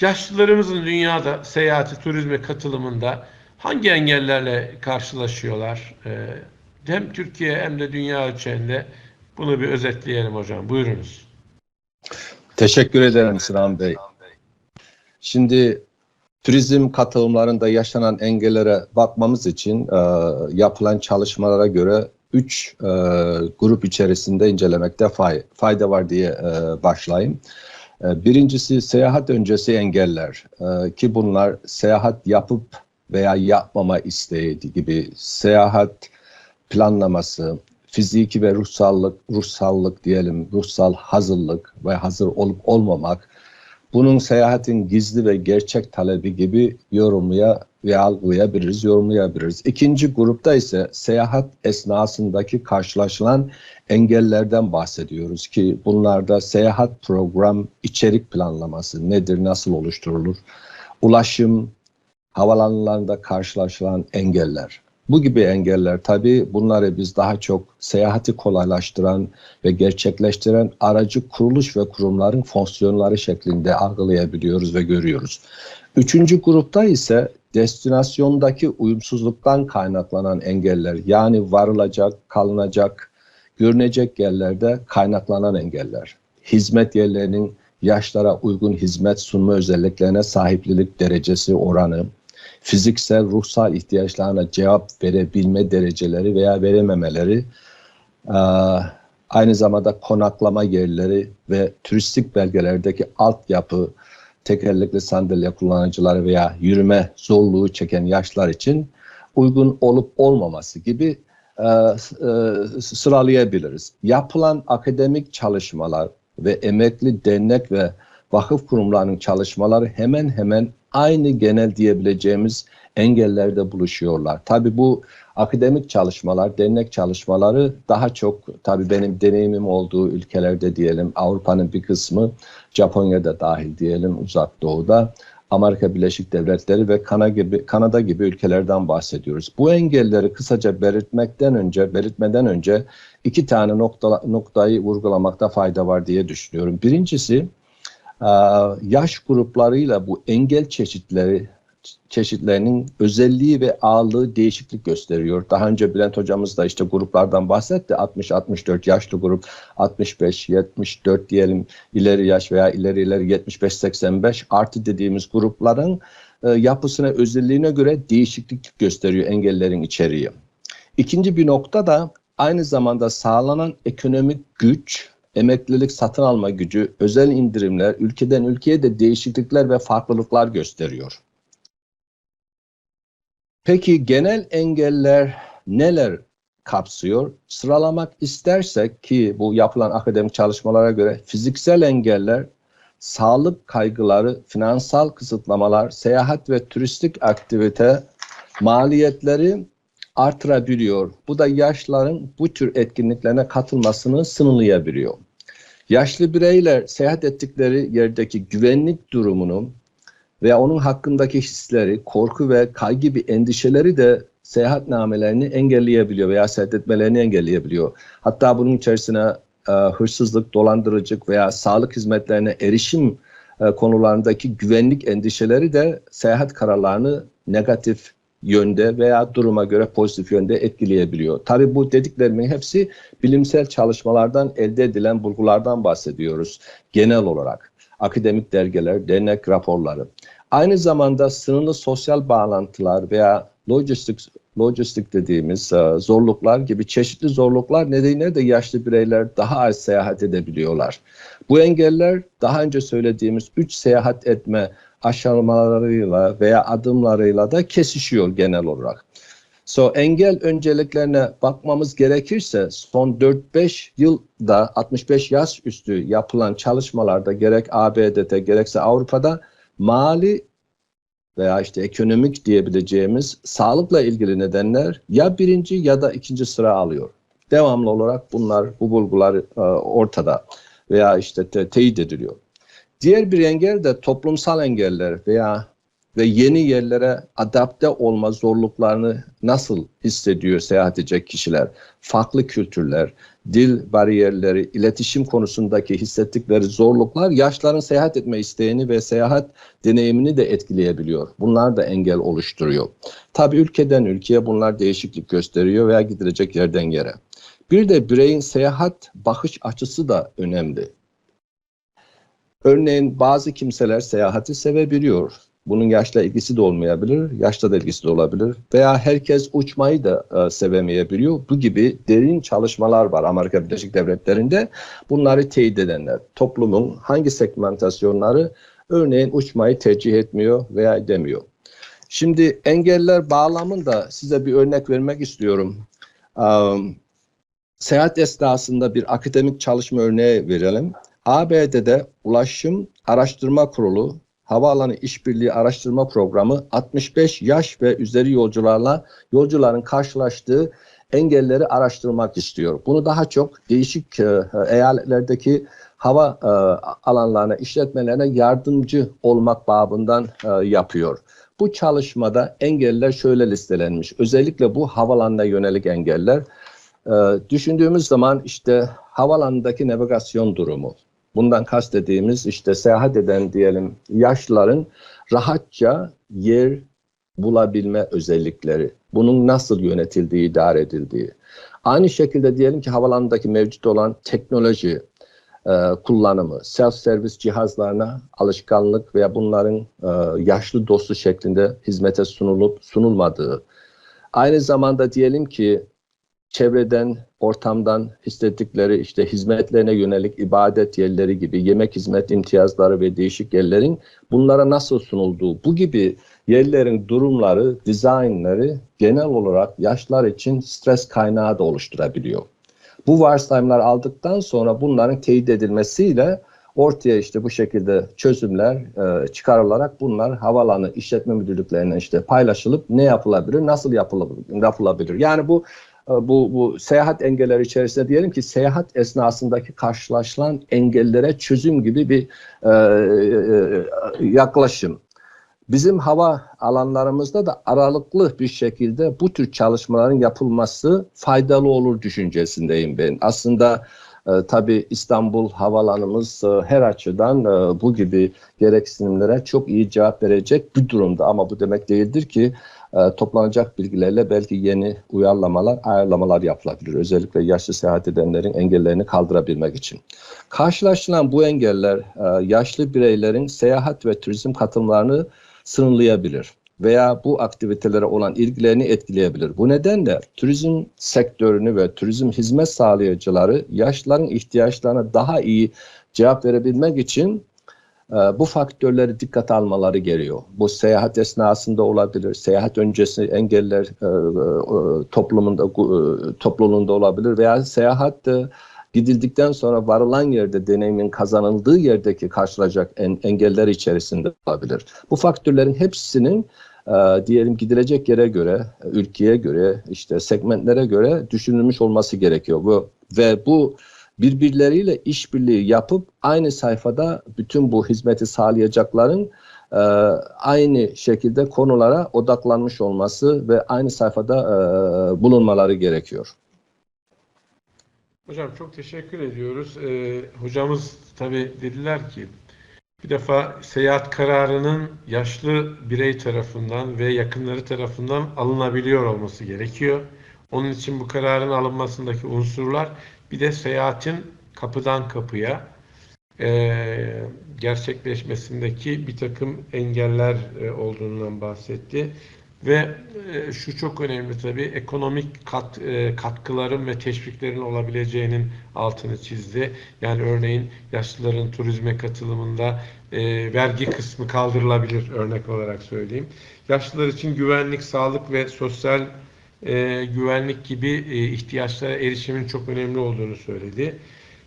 Yaşlılarımızın dünyada seyahati, turizme katılımında hangi engellerle karşılaşıyorlar? Ee, hem Türkiye hem de dünya ölçeğinde bunu bir özetleyelim hocam. Buyurunuz. Teşekkür ederim Sinan Bey. Şimdi turizm katılımlarında yaşanan engellere bakmamız için e, yapılan çalışmalara göre üç e, grup içerisinde incelemekte fay, fayda var diye e, başlayayım. E, birincisi seyahat öncesi engeller e, ki bunlar seyahat yapıp veya yapmama isteği gibi seyahat planlaması, fiziki ve ruhsallık, ruhsallık diyelim, ruhsal hazırlık ve hazır olup olmamak, bunun seyahatin gizli ve gerçek talebi gibi yorumlaya ve algılayabiliriz, yorumlayabiliriz. İkinci grupta ise seyahat esnasındaki karşılaşılan engellerden bahsediyoruz ki bunlarda seyahat program, içerik planlaması nedir, nasıl oluşturulur, ulaşım, havalanlarında karşılaşılan engeller. Bu gibi engeller tabii bunları biz daha çok seyahati kolaylaştıran ve gerçekleştiren aracı kuruluş ve kurumların fonksiyonları şeklinde algılayabiliyoruz ve görüyoruz. Üçüncü grupta ise destinasyondaki uyumsuzluktan kaynaklanan engeller yani varılacak, kalınacak, görünecek yerlerde kaynaklanan engeller. Hizmet yerlerinin yaşlara uygun hizmet sunma özelliklerine sahiplilik derecesi oranı, fiziksel, ruhsal ihtiyaçlarına cevap verebilme dereceleri veya verememeleri, aynı zamanda konaklama yerleri ve turistik belgelerdeki altyapı, tekerlekli sandalye kullanıcıları veya yürüme zorluğu çeken yaşlar için uygun olup olmaması gibi sıralayabiliriz. Yapılan akademik çalışmalar ve emekli dernek ve vakıf kurumlarının çalışmaları hemen hemen aynı genel diyebileceğimiz engellerde buluşuyorlar. Tabii bu akademik çalışmalar, dernek çalışmaları daha çok tabii benim deneyimim olduğu ülkelerde diyelim Avrupa'nın bir kısmı Japonya'da dahil diyelim uzak doğuda Amerika Birleşik Devletleri ve Kanada gibi, Kanada gibi ülkelerden bahsediyoruz. Bu engelleri kısaca belirtmekten önce, belirtmeden önce iki tane nokta, noktayı vurgulamakta fayda var diye düşünüyorum. Birincisi yaş gruplarıyla bu engel çeşitleri çeşitlerinin özelliği ve ağırlığı değişiklik gösteriyor. Daha önce Bülent hocamız da işte gruplardan bahsetti. 60-64 yaşlı grup, 65-74 diyelim ileri yaş veya ileri ileri 75-85 artı dediğimiz grupların e, yapısına, özelliğine göre değişiklik gösteriyor engellerin içeriği. İkinci bir nokta da aynı zamanda sağlanan ekonomik güç emeklilik satın alma gücü, özel indirimler, ülkeden ülkeye de değişiklikler ve farklılıklar gösteriyor. Peki genel engeller neler kapsıyor? Sıralamak istersek ki bu yapılan akademik çalışmalara göre fiziksel engeller, sağlık kaygıları, finansal kısıtlamalar, seyahat ve turistik aktivite maliyetleri artırabiliyor. Bu da yaşların bu tür etkinliklerine katılmasını sınırlayabiliyor. Yaşlı bireyler seyahat ettikleri yerdeki güvenlik durumunu veya onun hakkındaki hisleri, korku ve kaygı gibi endişeleri de seyahatnamelerini engelleyebiliyor veya seyahat etmelerini engelleyebiliyor. Hatta bunun içerisine e, hırsızlık, dolandırıcılık veya sağlık hizmetlerine erişim e, konularındaki güvenlik endişeleri de seyahat kararlarını negatif yönde veya duruma göre pozitif yönde etkileyebiliyor. Tabii bu dediklerimin hepsi bilimsel çalışmalardan elde edilen bulgulardan bahsediyoruz genel olarak. Akademik dergiler, dernek raporları. Aynı zamanda sınırlı sosyal bağlantılar veya lojistik, lojistik dediğimiz e, zorluklar gibi çeşitli zorluklar nedeniyle de yaşlı bireyler daha az seyahat edebiliyorlar. Bu engeller daha önce söylediğimiz üç seyahat etme aşamalarıyla veya adımlarıyla da kesişiyor genel olarak. So engel önceliklerine bakmamız gerekirse son 4-5 yılda 65 yaş üstü yapılan çalışmalarda gerek ABD'de gerekse Avrupa'da mali veya işte ekonomik diyebileceğimiz sağlıkla ilgili nedenler ya birinci ya da ikinci sıra alıyor. Devamlı olarak bunlar bu bulgular e, ortada veya işte te teyit ediliyor. Diğer bir engel de toplumsal engeller veya ve yeni yerlere adapte olma zorluklarını nasıl hissediyor seyahat edecek kişiler? Farklı kültürler, dil bariyerleri, iletişim konusundaki hissettikleri zorluklar yaşların seyahat etme isteğini ve seyahat deneyimini de etkileyebiliyor. Bunlar da engel oluşturuyor. Tabii ülkeden ülkeye bunlar değişiklik gösteriyor veya gidilecek yerden yere. Bir de bireyin seyahat bakış açısı da önemli. Örneğin bazı kimseler seyahati sevebiliyor. Bunun yaşla ilgisi de olmayabilir, yaşla da ilgisi de olabilir. Veya herkes uçmayı da e, sevemeyebiliyor. Bu gibi derin çalışmalar var Amerika Birleşik Devletleri'nde. Bunları teyit edenler. Toplumun hangi segmentasyonları örneğin uçmayı tercih etmiyor veya edemiyor. Şimdi engeller bağlamında size bir örnek vermek istiyorum. Um, seyahat esnasında bir akademik çalışma örneği verelim. ABD'de Ulaşım Araştırma Kurulu Havaalanı İşbirliği Araştırma Programı 65 yaş ve üzeri yolcularla yolcuların karşılaştığı engelleri araştırmak istiyor. Bunu daha çok değişik e, eyaletlerdeki hava e, alanlarına, işletmelerine yardımcı olmak babından e, yapıyor. Bu çalışmada engeller şöyle listelenmiş. Özellikle bu havalanına yönelik engeller. E, düşündüğümüz zaman işte havalandaki navigasyon durumu, Bundan kastediğimiz işte seyahat eden diyelim yaşlıların rahatça yer bulabilme özellikleri. Bunun nasıl yönetildiği, idare edildiği. Aynı şekilde diyelim ki havalandaki mevcut olan teknoloji e, kullanımı, self-servis cihazlarına alışkanlık veya bunların e, yaşlı dostu şeklinde hizmete sunulup sunulmadığı. Aynı zamanda diyelim ki çevreden, ortamdan hissettikleri işte hizmetlerine yönelik ibadet yerleri gibi yemek hizmet imtiyazları ve değişik yerlerin bunlara nasıl sunulduğu bu gibi yerlerin durumları, dizaynları genel olarak yaşlar için stres kaynağı da oluşturabiliyor. Bu varsayımlar aldıktan sonra bunların teyit edilmesiyle ortaya işte bu şekilde çözümler e, çıkarılarak bunlar havalanı işletme müdürlüklerine işte paylaşılıp ne yapılabilir, nasıl yapılabilir, yapılabilir. Yani bu bu, bu seyahat engelleri içerisinde diyelim ki seyahat esnasındaki karşılaşılan engellere çözüm gibi bir e, e, yaklaşım. Bizim hava alanlarımızda da aralıklı bir şekilde bu tür çalışmaların yapılması faydalı olur düşüncesindeyim ben. Aslında e, tabii İstanbul havalanımız e, her açıdan e, bu gibi gereksinimlere çok iyi cevap verecek bir durumda. Ama bu demek değildir ki e, toplanacak bilgilerle belki yeni uyarlamalar, ayarlamalar yapılabilir. Özellikle yaşlı seyahat edenlerin engellerini kaldırabilmek için. Karşılaşılan bu engeller yaşlı bireylerin seyahat ve turizm katılımlarını sınırlayabilir veya bu aktivitelere olan ilgilerini etkileyebilir. Bu nedenle turizm sektörünü ve turizm hizmet sağlayıcıları yaşlıların ihtiyaçlarına daha iyi cevap verebilmek için e, bu faktörleri dikkate almaları gerekiyor. Bu seyahat esnasında olabilir, seyahat öncesi engeller e, e, toplumunda topluluğunda olabilir veya seyahat gidildikten sonra varılan yerde deneyimin kazanıldığı yerdeki karşılayacak engeller içerisinde olabilir. Bu faktörlerin hepsinin diyelim gidilecek yere göre, ülkeye göre, işte segmentlere göre düşünülmüş olması gerekiyor. Bu ve bu birbirleriyle işbirliği yapıp aynı sayfada bütün bu hizmeti sağlayacakların e, aynı şekilde konulara odaklanmış olması ve aynı sayfada e, bulunmaları gerekiyor. Hocam çok teşekkür ediyoruz. Ee, hocamız tabii dediler ki bir defa seyahat kararının yaşlı birey tarafından ve yakınları tarafından alınabiliyor olması gerekiyor. Onun için bu kararın alınmasındaki unsurlar bir de seyahatin kapıdan kapıya e, gerçekleşmesindeki bir takım engeller e, olduğundan bahsetti. Ve e, şu çok önemli tabii ekonomik kat, e, katkıların ve teşviklerin olabileceğinin altını çizdi. Yani örneğin yaşlıların turizme katılımında e, vergi kısmı kaldırılabilir örnek olarak söyleyeyim. Yaşlılar için güvenlik, sağlık ve sosyal e, güvenlik gibi e, ihtiyaçlara erişimin çok önemli olduğunu söyledi.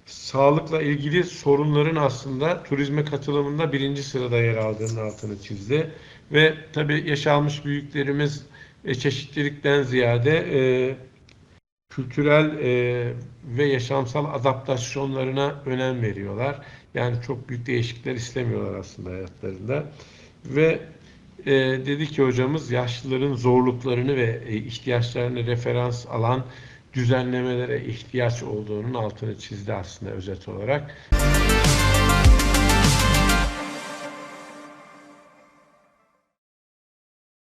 Sağlıkla ilgili sorunların aslında turizme katılımında birinci sırada yer aldığının altını çizdi. Ve tabii yaşanmış büyüklerimiz e, çeşitlilikten ziyade e, kültürel e, ve yaşamsal adaptasyonlarına önem veriyorlar. Yani çok büyük değişiklikler istemiyorlar aslında hayatlarında. Ve e, dedi ki hocamız yaşlıların zorluklarını ve e, ihtiyaçlarını referans alan düzenlemelere ihtiyaç olduğunun altını çizdi aslında özet olarak.